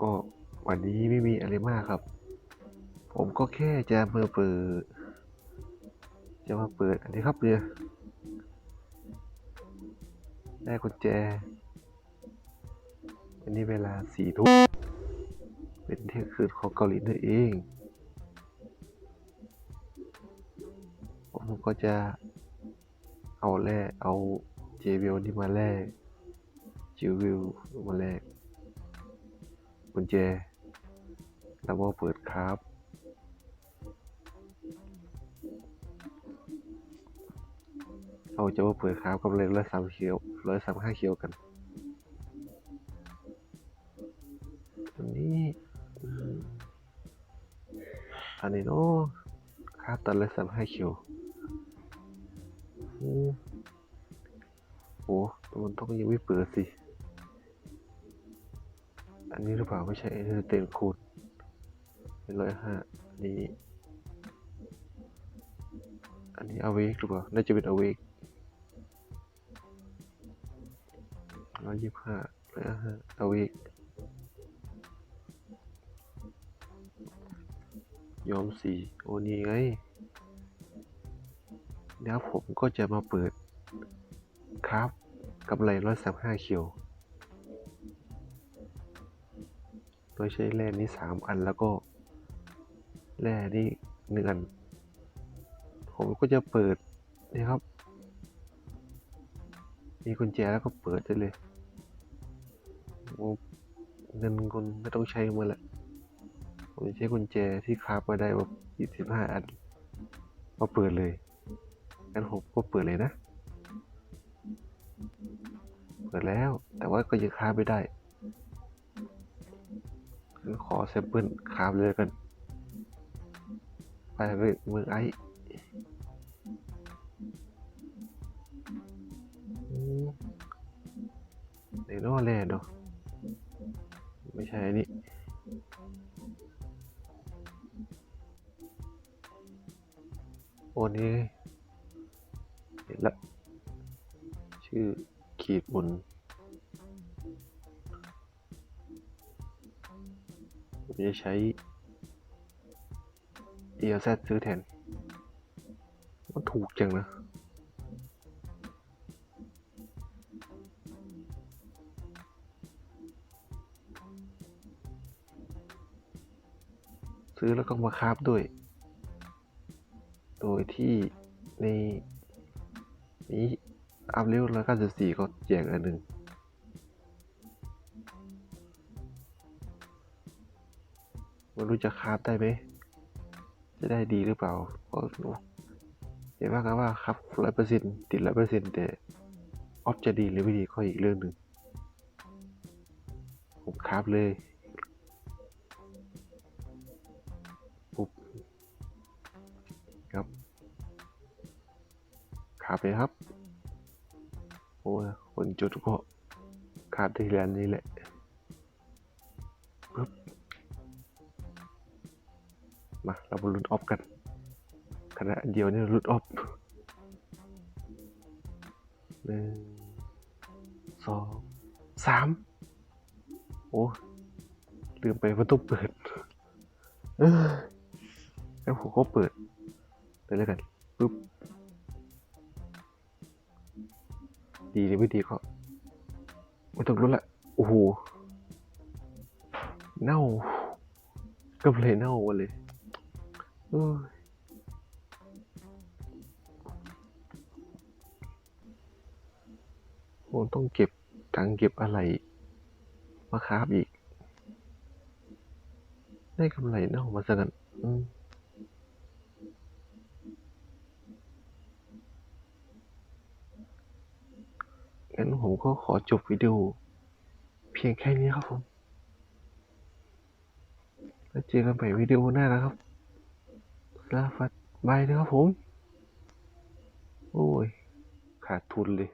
ก็วันนี้ไม่มีอะไรมากครับ ผมก็แค่จะมาเปิด จะมาเปิดอันนี้ครับเนี่ยได้กุญแจ วันนี้เวลาสี่ทุ่มเป็นเที่ยงคืนของเกาหลีนั่นเอง ผมก็จะเอาแร่เอาเจวิลนี่มาแลกจิววิลมาแลก กุญแจ แล้วก็เปิดครับเอาจะมาเปิดครับกับเลยร้อยสามเขียวร้อยสามห้าเขียวกันอันนี้อันนี้เนาะครับตัดร้อยสามห้าเขียวอืมโอ้ มันต้องยังไม่เปิดสิ อันนี้หรือเปล่าไม่ใช่เต็นคูดเป็นร้อยห้าอันนี้ อันนี้อเวกหรือเปล่า น่าจะเป็นอเวกร้อยยี่สิบห้าร้อยห้าอเวกยอมสีโอนี่ไง แล้วผมก็จะมาเปิดครับกับไรร้อยสามห้าคิว โดยใช้แร่นี้สามอันแล้วก็แร่นี้หนึ่งอัน ผมก็จะเปิดนี่ครับ มีกุญแจแล้วก็เปิดได้เลยเงินคุณไม่ต้องใช้มาละผมจะใช้กุญแจที่คราฟมาได้แบบยี่สิบห้าอันมาเปิดเลยงั้นผมก็เปิดเลยนะ เปิดแล้วแต่ว่าก็ยังคาฟไม่ได้ ขอแซมเปิลคาฟเลยกันไปเลยเมืองไออืมในนอแลนด์เนาะไม่ใช่อันนี้โอ้นี่เห็นละ ชื่อขีดบน ผมจะใช้ ELZ ซื้อแทน มันถูกจังนะซื้อแล้วก็มาคาฟด้วย โดยที่ในนี้อัพเร็วแล้วก็จะสี่ก็แจกอันหนึ่ง ไม่รู้จะคาฟได้ไหม จะได้ดีหรือเปล่าก็รู้เห็นว่ากันว่าครับร้อยเปอร์เซ็นต์ติดร้อยเปอร์เซ็นต์แต่ออฟจะดีหรือไม่ดีก็อีกเรื่องหนึ่งผมคาฟเลยปุ๊บครับขาบไปครับโอ้ยคนจุดก็ขาดที่แลนนี่แหละปุ๊บ มาเรามาลุ้นออฟกันขณะเดียวนี่ลุ้นออฟหนึ่งสองสามโอ้ลืมไปว่าต้องเปิดเออแล้วผมก็เปิดไปแล้วกันปุ๊บดีหรือไม่ดีก็ไม่ต้องรู้ละโอ้โหเน่าก็เลยเน่าเลย เอ้ยผมต้องเก็บถังเก็บอะไรมาคราบอีก ได้กำไรเน่ามาซะกันอืมงั้นผมก็ขอจบวิดีโอ เพียงแค่นี้ครับผม แล้วเจอกันใหม่วิดีโอหน้านะครับ ลาฟัดบายนะครับผม โอ้ย ขาดทุนเลย